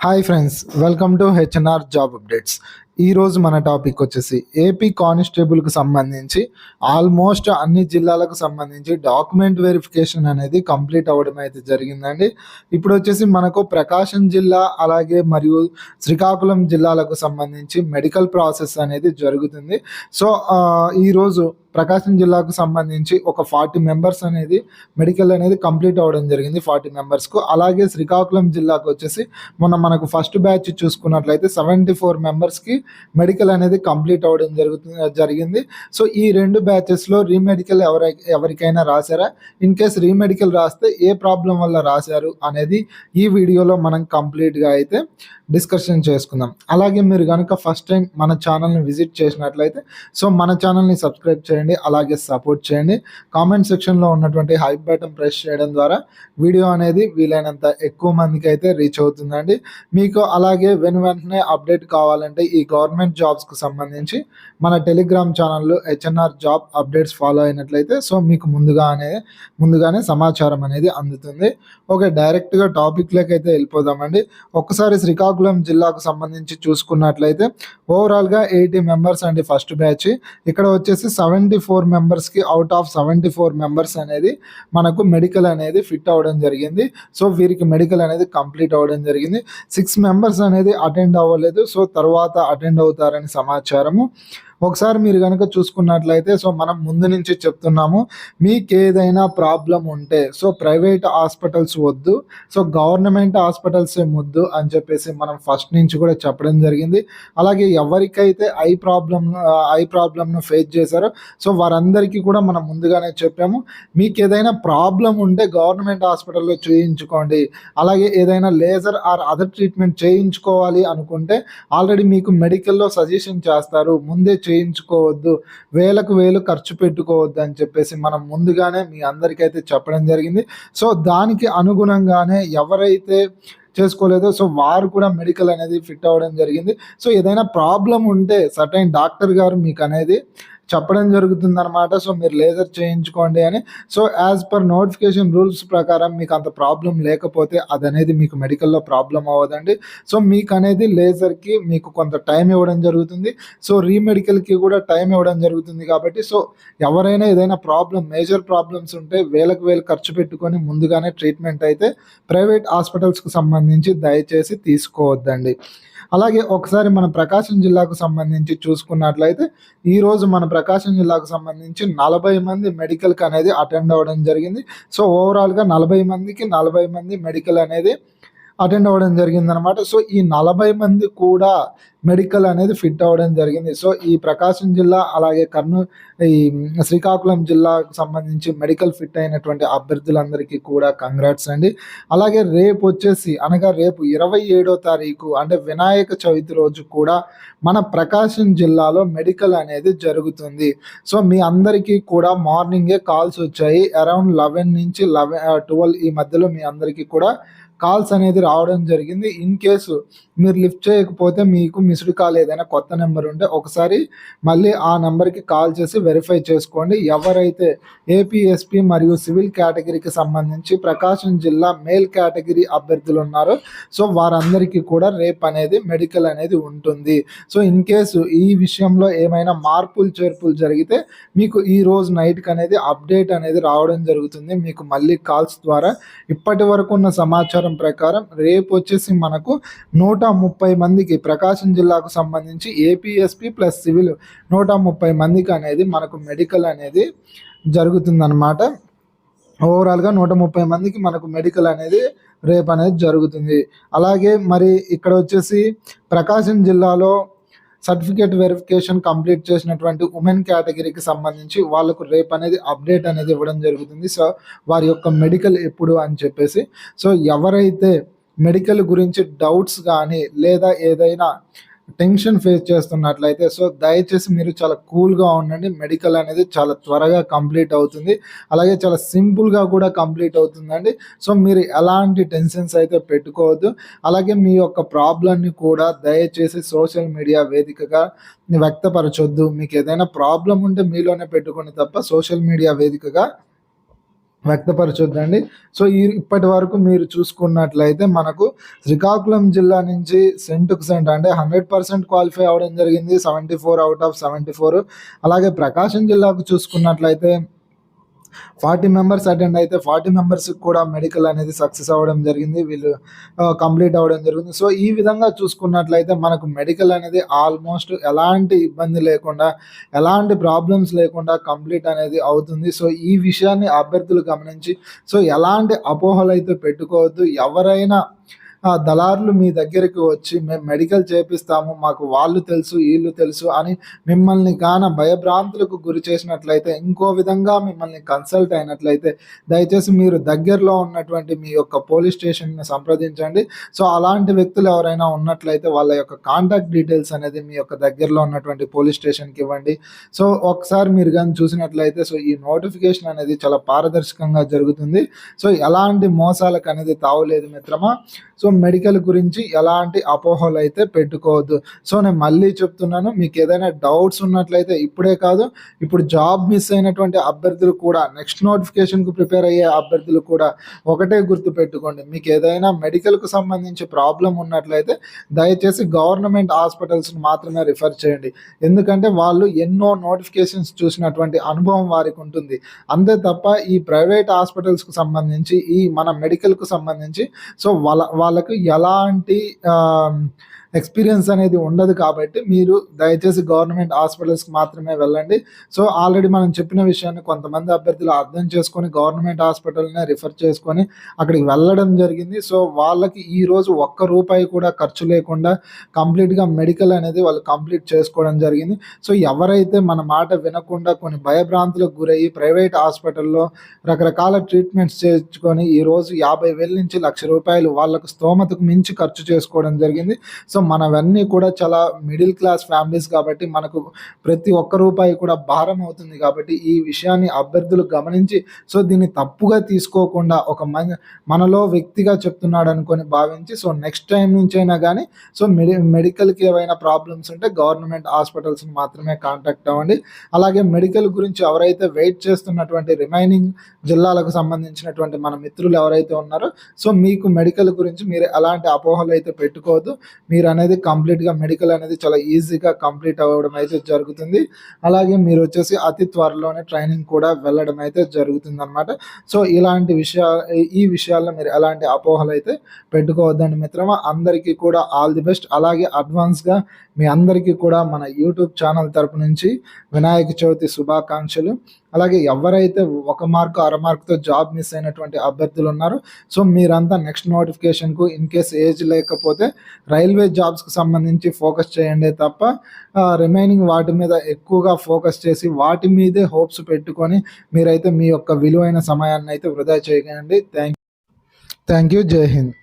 Hi friends welcome to HNR job updates ఈరోజు మన topic వచ్చేసి ఏపీ కానిస్టేబుల్కి సంబంధించి ఆల్మోస్ట్ అన్ని జిల్లాలకు సంబంధించి డాక్యుమెంట్ వెరిఫికేషన్ అనేది కంప్లీట్ అవ్వడం అయితే జరిగిందండి. ఇప్పుడు వచ్చేసి మనకు ప్రకాశం జిల్లా అలాగే మరియు శ్రీకాకుళం జిల్లాలకు సంబంధించి మెడికల్ ప్రాసెస్ అనేది జరుగుతుంది. సో ఈరోజు ప్రకాశం జిల్లాకు సంబంధించి ఒక ఫార్టీ మెంబర్స్ అనేది మెడికల్ అనేది కంప్లీట్ అవ్వడం జరిగింది ఫార్టీ మెంబర్స్కు అలాగే శ్రీకాకుళం జిల్లాకు వచ్చేసి మొన్న మనకు ఫస్ట్ బ్యాచ్ చూసుకున్నట్లయితే సెవెంటీ ఫోర్ మెంబర్స్కి మెడికల్ అనేది కంప్లీట్ అవ్వడం జరుగుతుంది జరిగింది. సో ఈ రెండు బ్యాచెస్లో రీమెడికల్ ఎవరై ఎవరికైనా రాశారా? ఇన్ కేస్ రీమెడికల్ రాస్తే ఏ ప్రాబ్లం వల్ల రాశారు అనేది ఈ వీడియోలో మనం కంప్లీట్గా అయితే డిస్కషన్ చేసుకుందాం. అలాగే మీరు కనుక ఫస్ట్ టైం మన ఛానల్ని విజిట్ చేసినట్లయితే సో మన ఛానల్ని సబ్స్క్రైబ్ చేయండి అలాగే సపోర్ట్ చేయండి. కామెంట్ సెక్షన్లో ఉన్నటువంటి హైప్ బటన్ ప్రెస్ చేయడం ద్వారా వీడియో అనేది వీలైనంత ఎక్కువ మందికి అయితే రీచ్ అవుతుందండి. మీకు అలాగే వెను వెంటనే అప్డేట్ కావాలంటే ఈ గవర్నమెంట్ జాబ్స్కి సంబంధించి మన టెలిగ్రామ్ ఛానల్లో హెచ్ఎన్ఆర్ జాబ్ అప్డేట్స్ ఫాలో అయినట్లయితే సో మీకు ముందుగానే ముందుగానే సమాచారం అనేది అందుతుంది. ఓకే డైరెక్ట్గా టాపిక్లోకి అయితే వెళ్ళిపోదామండి. ఒక్కసారి శ్రీకాకుళం జిల్లాకు సంబంధించి చూసుకున్నట్లయితే ఓవరాల్గా ఎయిటీ మెంబర్స్ అండి ఫస్ట్ బ్యాచ్ ఇక్కడ వచ్చేసి సెవెంటీ ఫోర్ మెంబర్స్కి out of seventy four members అనేది మనకు మెడికల్ అనేది ఫిట్ అవ్వడం జరిగింది. సో వీరికి మెడికల్ అనేది కంప్లీట్ అవ్వడం జరిగింది. సిక్స్ మెంబర్స్ అనేది అటెండ్ అవ్వలేదు. సో తర్వాత అటెండ్ అవుతారని సమాచారము ఒకసారి మీరు కనుక చూసుకున్నట్లయితే సో మనం ముందు నుంచి చెప్తున్నాము మీకు ఏదైనా ప్రాబ్లం ఉంటే సో ప్రైవేట్ హాస్పిటల్స్ వద్దు సో గవర్నమెంట్ హాస్పిటల్స్ వద్దు అని చెప్పేసి మనం ఫస్ట్ నుంచి కూడా చెప్పడం జరిగింది. అలాగే ఎవరికైతే ఐ ప్రాబ్లమ్ ఐ ప్రాబ్లమ్ను ఫేస్ చేశారో సో వారందరికీ కూడా మనం ముందుగానే చెప్పాము. మీకు ఏదైనా ప్రాబ్లం ఉంటే గవర్నమెంట్ హాస్పిటల్లో చేయించుకోండి. అలాగే ఏదైనా లేజర్ ఆర్ అదర్ ట్రీట్మెంట్ చేయించుకోవాలి అనుకుంటే ఆల్రెడీ మీకు మెడికల్లో సజెషన్ చేస్తారు. ముందే చేయించుకోవద్దు వేలకు వేలు ఖర్చు పెట్టుకోవద్దు అని చెప్పేసి మనం ముందుగానే మీ అందరికైతే చెప్పడం జరిగింది. సో దానికి అనుగుణంగానే ఎవరైతే చేసుకోలేదో సో వారు కూడా మెడికల్ అనేది ఫిట్ అవ్వడం జరిగింది. సో ఏదైనా ప్రాబ్లం ఉంటే సర్టైన్ డాక్టర్ గారు మీకు అనేది చెప్పడం జరుగుతుంది అనమాట సో మీరు లేజర్ చేయించుకోండి అని. So as per notification rules ప్రకారం మీకు అంత ప్రాబ్లం లేకపోతే అది అనేది మీకు మెడికల్లో ప్రాబ్లం అవ్వదండి. సో మీకు అనేది లేజర్కి మీకు కొంత టైం ఇవ్వడం జరుగుతుంది. సో రీమెడికల్కి కూడా టైం ఇవ్వడం జరుగుతుంది కాబట్టి. సో ఎవరైనా ఏదైనా ప్రాబ్లం మేజర్ ప్రాబ్లమ్స్ ఉంటే వేలకు వేలు ఖర్చు పెట్టుకొని ముందుగానే ట్రీట్మెంట్ అయితే ప్రైవేట్ హాస్పిటల్స్కి సంబంధించి దయచేసి తీసుకోవద్దండి. అలాగే ఒకసారి మన ప్రకాశం జిల్లాకు సంబంధించి చూసుకున్నట్లయితే ఈరోజు మన ప్రకాశం జిల్లాకు సంబంధించి నలభై మంది మెడికల్కి అనేది అటెండ్ అవ్వడం జరిగింది. సో ఓవరాల్గా నలభై మందికి నలభై మంది మెడికల్ అనేది అటెండ్ అవ్వడం జరిగింది అనమాట సో ఈ నలభై మంది కూడా మెడికల్ అనేది ఫిట్ అవ్వడం జరిగింది. సో ఈ ప్రకాశం జిల్లా అలాగే కర్నూలు ఈ శ్రీకాకుళం జిల్లాకు సంబంధించి మెడికల్ ఫిట్ అయినటువంటి అభ్యర్థులందరికీ కూడా కంగ్రాట్స్ అండి. అలాగే రేపు వచ్చేసి అనగా రేపు ఇరవై ఏడో తారీఖు అంటే వినాయక చవితి రోజు కూడా మన ప్రకాశం జిల్లాలో మెడికల్ అనేది జరుగుతుంది. సో మీ అందరికీ కూడా మార్నింగే కాల్స్ వచ్చాయి. అరౌండ్ లెవెన్ నుంచి లెవెన్ ట్వెల్వ్ ఈ మధ్యలో మీ అందరికీ కూడా కాల్స్ అనేది రావడం జరిగింది. ఇన్ కేసు మీరు లిఫ్ట్ చేయకపోతే మీకు మిస్డ్ కాల్ ఏదైనా కొత్త నెంబర్ ఉంటే ఒకసారి మళ్ళీ ఆ నెంబర్కి కాల్ చేసి వెరిఫై చేసుకోండి. ఎవరైతే ఏపీఎస్పీ మరియు సివిల్ కేటగిరీకి సంబంధించి ప్రకాశం జిల్లా మేల్ కేటగిరీ అభ్యర్థులు ఉన్నారో సో వారందరికీ కూడా రేపు అనేది మెడికల్ అనేది ఉంటుంది. సో ఇన్ కేసు ఈ విషయంలో ఏమైనా మార్పులు చేర్పులు జరిగితే మీకు ఈ రోజు నైట్కి అనేది అప్డేట్ అనేది రావడం జరుగుతుంది. మీకు మళ్ళీ కాల్స్ ద్వారా ఇప్పటి వరకు ఉన్న సమాచారం ప్రకారం రేపు వచ్చేసి మనకు నూట ముప్పై మందికి ప్రకాశం జిల్లాకు సంబంధించి ఏపీఎస్పి ప్లస్ సివిల్ నూట ముప్పై మందికి అనేది మనకు మెడికల్ అనేది జరుగుతుందన్నమాట. ఓవరాల్గా నూట ముప్పై మందికి మనకు మెడికల్ అనేది రేపు అనేది జరుగుతుంది. అలాగే మరి ఇక్కడ వచ్చేసి ప్రకాశం జిల్లాలో సర్టిఫికేట్ వెరిఫికేషన్ కంప్లీట్ చేసినటువంటి ఉమెన్ కేటగిరీకి సంబంధించి వాళ్ళకు రేపు అనేది అప్డేట్ అనేది ఇవ్వడం జరుగుతుంది. సో వారి యొక్క మెడికల్ ఎప్పుడు అని చెప్పేసి. సో ఎవరైతే మెడికల్ గురించి డౌట్స్ కానీ లేదా ఏదైనా టెన్షన్ ఫేస్ చేస్తున్నట్లయితే సో దయచేసి మీరు చాలా కూల్గా ఉండండి. మెడికల్ అనేది చాలా త్వరగా కంప్లీట్ అవుతుంది. అలాగే చాలా సింపుల్గా కూడా కంప్లీట్ అవుతుందండి. సో మీరు ఎలాంటి టెన్షన్స్ అయితే పెట్టుకోవద్దు. అలాగే మీ యొక్క ప్రాబ్లమ్ని కూడా దయచేసి సోషల్ మీడియా వేదికగా వ్యక్తపరచొద్దు. మీకు ఏదైనా ప్రాబ్లం ఉంటే మీలోనే పెట్టుకొని తప్ప సోషల్ మీడియా వేదికగా వ్యక్తపరచొద్దండి. సో ఈ ఇప్పటి వరకు మీరు చూసుకున్నట్లయితే మనకు శ్రీకాకుళం జిల్లా నుంచి సెంటుకు సెంట్ అంటే హండ్రెడ్ పర్సెంట్ క్వాలిఫై అవ్వడం జరిగింది. Seventy four out of seventy four. అలాగే ప్రకాశం జిల్లాకు చూసుకున్నట్లయితే ఫార్టీ మెంబర్స్ అటెండ్ అయితే ఫార్టీ మెంబర్స్కి కూడా మెడికల్ అనేది సక్సెస్ అవ్వడం జరిగింది. వీళ్ళు కంప్లీట్ అవ్వడం జరిగింది. సో ఈ విధంగా చూసుకున్నట్లయితే మనకు మెడికల్ అనేది ఆల్మోస్ట్ ఎలాంటి ఇబ్బంది లేకుండా ఎలాంటి ప్రాబ్లమ్స్ లేకుండా కంప్లీట్ అనేది అవుతుంది. సో ఈ విషయాన్ని అభ్యర్థులు గమనించి సో ఎలాంటి అపోహలు అయితే పెట్టుకోవద్దు. ఎవరైనా ఆ దళారులు మీ దగ్గరికి వచ్చి మేము మెడికల్ చేపిస్తాము మాకు వాళ్ళు తెలుసు వీళ్ళు తెలుసు అని మిమ్మల్ని గాన భయభ్రాంతులకు గురి చేసినట్లయితే ఇంకో విధంగా మిమ్మల్ని కన్సల్ట్ అయినట్లయితే దయచేసి మీరు దగ్గరలో ఉన్నటువంటి మీ యొక్క పోలీస్ స్టేషన్ని సంప్రదించండి. సో అలాంటి వ్యక్తులు ఎవరైనా ఉన్నట్లయితే వాళ్ళ యొక్క కాంటాక్ట్ డీటెయిల్స్ అనేది మీ యొక్క దగ్గరలో ఉన్నటువంటి పోలీస్ స్టేషన్కి ఇవ్వండి. సో ఒకసారి మీరు కానీ చూసినట్లయితే సో ఈ నోటిఫికేషన్ అనేది చాలా పారదర్శకంగా జరుగుతుంది. సో ఎలాంటి మోసాలకు అనేది తావులేదు మిత్రమా. సో మెడికల్ గురించి ఎలాంటి అపోహలు అయితే పెట్టుకోవద్దు. సో నేను మళ్ళీ చెప్తున్నాను మీకు ఏదైనా డౌట్స్ ఉన్నట్లయితే ఇప్పుడే కాదు ఇప్పుడు జాబ్ మిస్ అయినటువంటి అభ్యర్థులు కూడా నెక్స్ట్ నోటిఫికేషన్కు ప్రిపేర్ అయ్యే అభ్యర్థులు కూడా ఒకటే గుర్తు పెట్టుకోండి. మీకు ఏదైనా మెడికల్కు సంబంధించి ప్రాబ్లం ఉన్నట్లయితే దయచేసి గవర్నమెంట్ హాస్పిటల్స్ని మాత్రమే రిఫర్ చేయండి. ఎందుకంటే వాళ్ళు ఎన్నో నోటిఫికేషన్స్ చూసినటువంటి అనుభవం వారికి ఉంటుంది. అంతే తప్ప ఈ ప్రైవేట్ హాస్పిటల్స్కు సంబంధించి ఈ మన మెడికల్కు సంబంధించి సో వాళ్ళ వాళ్ళ వాళ్ళకు ఎలాంటి ఎక్స్పీరియన్స్ అనేది ఉండదు కాబట్టి మీరు దయచేసి గవర్నమెంట్ హాస్పిటల్స్కి మాత్రమే వెళ్ళండి. సో ఆల్రెడీ మనం చెప్పిన విషయాన్ని కొంతమంది అభ్యర్థులు అర్థం చేసుకొని గవర్నమెంట్ హాస్పిటల్నే రిఫర్ చేసుకొని అక్కడికి వెళ్ళడం జరిగింది. సో వాళ్ళకి ఈ రోజు ఒక్క రూపాయి కూడా ఖర్చు లేకుండా కంప్లీట్గా మెడికల్ అనేది వాళ్ళు కంప్లీట్ చేసుకోవడం జరిగింది. సో ఎవరైతే మన మాట వినకుండా కొన్ని భయభ్రాంతులకు గురయ్యి ప్రైవేట్ హాస్పిటల్లో రకరకాల ట్రీట్మెంట్స్ చేర్చుకొని ఈరోజు యాభై వేల నుంచి లక్ష రూపాయలు వాళ్ళకు స్తోమతకు మించి ఖర్చు చేసుకోవడం జరిగింది. సో సో మనవన్నీ కూడా చాలా మిడిల్ క్లాస్ ఫ్యామిలీస్ కాబట్టి మనకు ప్రతి ఒక్క రూపాయి కూడా భారం అవుతుంది కాబట్టి ఈ విషయాన్ని అభ్యర్థులు గమనించి సో దీన్ని తప్పుగా తీసుకోకుండా ఒక మన మనలో వ్యక్తిగా చెప్తున్నాడు అనుకొని భావించి సో నెక్స్ట్ టైం నుంచైనా కానీ సో మెడి మెడికల్కి ఏవైనా ప్రాబ్లమ్స్ ఉంటే గవర్నమెంట్ హాస్పిటల్స్ని మాత్రమే కాంటాక్ట్ అవ్వండి. అలాగే మెడికల్ గురించి ఎవరైతే వెయిట్ చేస్తున్నటువంటి రిమైనింగ్ జిల్లాలకు సంబంధించినటువంటి మన మిత్రులు ఎవరైతే ఉన్నారో సో మీకు మెడికల్ గురించి మీరు ఎలాంటి అపోహలు అయితే పెట్టుకోవద్దు. మీరు అనేది కంప్లీట్గా మెడికల్ అనేది చాలా ఈజీగా కంప్లీట్ అవ్వడం అయితే జరుగుతుంది. అలాగే మీరు వచ్చేసి అతి త్వరలోనే ట్రైనింగ్ కూడా వెళ్ళడం అయితే జరుగుతుంది అనమాట సో ఇలాంటి విషయాలు ఈ విషయాల్లో మీరు ఎలాంటి అపోహలు అయితే పెట్టుకోవద్దండి మిత్రమా. అందరికీ కూడా ఆల్ ది బెస్ట్ అలాగే అడ్వాన్స్గా మీ అందరికీ కూడా మన యూట్యూబ్ ఛానల్ తరపు నుంచి వినాయక చవితి శుభాకాంక్షలు. అలాగే ఎవరైతే ఒక మార్కు అర మార్క్తో జాబ్ మిస్ అయినటువంటి అభ్యర్థులు ఉన్నారో సో మీరంతా నెక్స్ట్ నోటిఫికేషన్కు ఇన్ కేస్ ఏజ్ లేకపోతే రైల్వే జాబ్స్కి సంబంధించి ఫోకస్ చేయండి తప్ప రిమైనింగ్ వాటి మీద ఎక్కువగా ఫోకస్ చేసి వాటి మీదే హోప్స్ పెట్టుకొని మీరైతే మీ యొక్క విలువైన సమయాన్ని అయితే వృధా చేయకండి. థ్యాంక్ థ్యాంక్ యూ జై హింద్